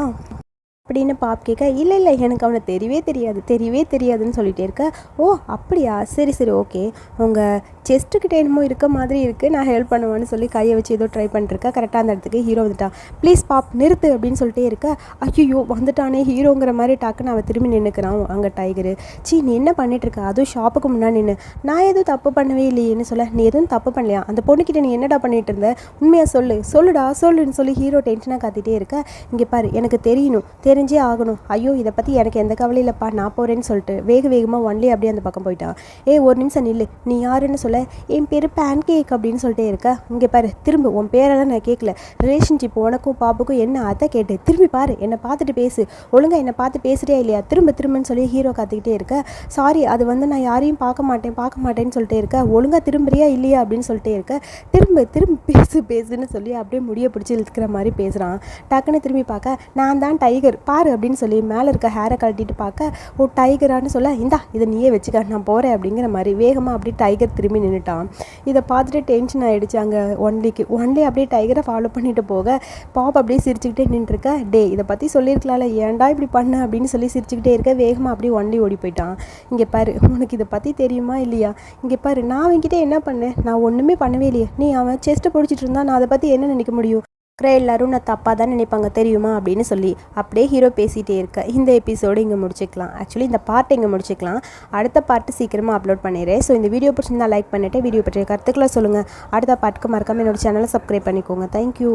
அப்படின்னு பாப் கேட்க இல்லை இல்லை எனக்கு அவனை தெரியவே தெரியாது தெரியவே தெரியாதுன்னு சொல்லிகிட்டே இருக்க. ஓ அப்படியா? சரி சரி ஓகே. உங்கள் செஸ்ட்டுக்கிட்ட என்னமோ இருக்க மாதிரி இருக்குது நான் ஹெல்ப் பண்ணுவேன்னு சொல்லி கையை வச்சு ஏதோ ட்ரை பண்ணிருக்கேன் கரெக்டாக அந்த இடத்துக்கு ஹீரோ வந்துட்டான் ப்ளீஸ் பாப் நிறுத்து அப்படின்னு சொல்லிட்டே இருக்க. ஐயோ வந்துட்டானே ஹீரோங்கிற மாதிரி டாக்குன்னு அவன் திரும்பி நின்றுக்கிறான் அங்கே டைகரு. சீ நீ என்ன பண்ணிகிட்ருக்க இருக்க? அதுவும் ஷாப்புக்கு முன்னாடி நின்று நான் எதுவும் தப்பு பண்ணவே இல்லையேன்னு சொல்ல நீ எதுவும் தப்பு பண்ணலையா? அந்த பொண்ணுக்கிட்ட நீ என்னடா பண்ணிகிட்டு இருந்த? உண்மையாக சொல்லு. சொல்லுடா சொல்லுன்னு சொல்லி ஹீரோ டென்ஷனாக காத்திட்டே இருக்க. இங்கே பாரு எனக்கு தெரியணும். தெரிஞ்சே ஆகணும். ஐயோ இதை பற்றி எனக்கு எந்த கவலையிலப்பா நான் போகிறேன்னு சொல்லிட்டு வேக வேகமாக ஒன்லி அப்படியே அந்த பக்கம் போயிட்டான் ஏ ஒரு நிமிஷம் நில்லு. நீ யாருன்னு சொல்ல? என் பேர் பேன் கேக் அப்படின்னு சொல்லிட்டே இருக்க. இங்கே பாரு திரும்ப. உன் பேரெல்லாம் நான் கேட்கல ரிலேஷன்ஷிப் உனக்கும் பாப்புக்கும் என்ன அதை கேட்டு? திரும்பி பாரு. என்னை பார்த்துட்டு பேசு. ஒழுங்காக என்னை பார்த்து பேசுகிறியா இல்லையா? திரும்ப திரும்பன்னு சொல்லி ஹீரோ காத்துக்கிட்டே இருக்க. சாரி அது வந்து நான் யாரையும் பார்க்க மாட்டேன் பார்க்க மாட்டேன்னு சொல்லிட்டே இருக்க. ஒழுங்காக திரும்புறியா இல்லையா? அப்படின்னு சொல்லிட்டே இருக்க. திரும்ப திரும்ப பேசு பேசுன்னு சொல்லி அப்படியே முடிய பிடிச்சி இழுக்கிற மாதிரி பேசுகிறான் டக்குன்னு திரும்பி பார்க்க நான் தான் டைகர் பாரு அப்படின்னு சொல்லி மேலே இருக்க ஹேரை கழட்டிட்டு பார்க்க ஓ டைகரான்னு சொல்ல இந்தா இதை நீயே வச்சுக்க நான் போகிறேன் அப்படிங்கிற மாதிரி வேகமாக அப்படியே டைகர் திரும்பி நின்றுட்டான் இதை பார்த்துட்டு டென்ஷன் ஆகிடுச்சு அங்கே ஒன்லிக்கு ஒன்லி அப்படியே டைகரை ஃபாலோ பண்ணிட்டு போக பாப் அப்படியே சிரிச்சுக்கிட்டே நின்றுருக்க. டே இதை பற்றி சொல்லியிருக்கலாம்ல ஏன்டா இப்படி பண்ண? அப்படின்னு சொல்லி சிரிச்சுக்கிட்டே இருக்க வேகமாக அப்படியே ஒன்லி ஓடி போயிட்டான். இங்கே பாரு உனக்கு இதை பற்றி தெரியுமா இல்லையா? இங்கே பாரு நான் அவன்கிட்ட என்ன பண்ணேன்? நான் ஒன்றுமே பண்ணவே இல்லையே. நீ அவன் செஸ்ட்டை பிடிச்சிட்டு இருந்தா நான் அதை பற்றி என்ன நினைக்க முடியும்? இருக்கிற எல்லாரும் நான் தப்பாக தான் நினைப்பாங்க தெரியுமா? அப்படின்னு சொல்லி அப்படியே ஹீரோ பேசிகிட்டே இருக்க. இந்த எபிசோடு இங்கே முடிச்சுக்கலாம். ஆக்சுவலி இந்த பாட்டு இங்கே முடிச்சுக்கலாம். அடுத்த பார்ட்டு சீக்கிரமாக அப்லோட் பண்ணிடுறேன். ஸோ இந்த வீடியோ பிடிச்சிருந்தா லைக் பண்ணிவிட்டு வீடியோ பற்றிய கருத்துக்களை சொல்லுங்கள் அடுத்த பார்ட்டுக்கு மறக்காமல் என்னோட சேனலை சப்ஸ்கிரைப் பண்ணிக்கோங்க. தேங்க்யூ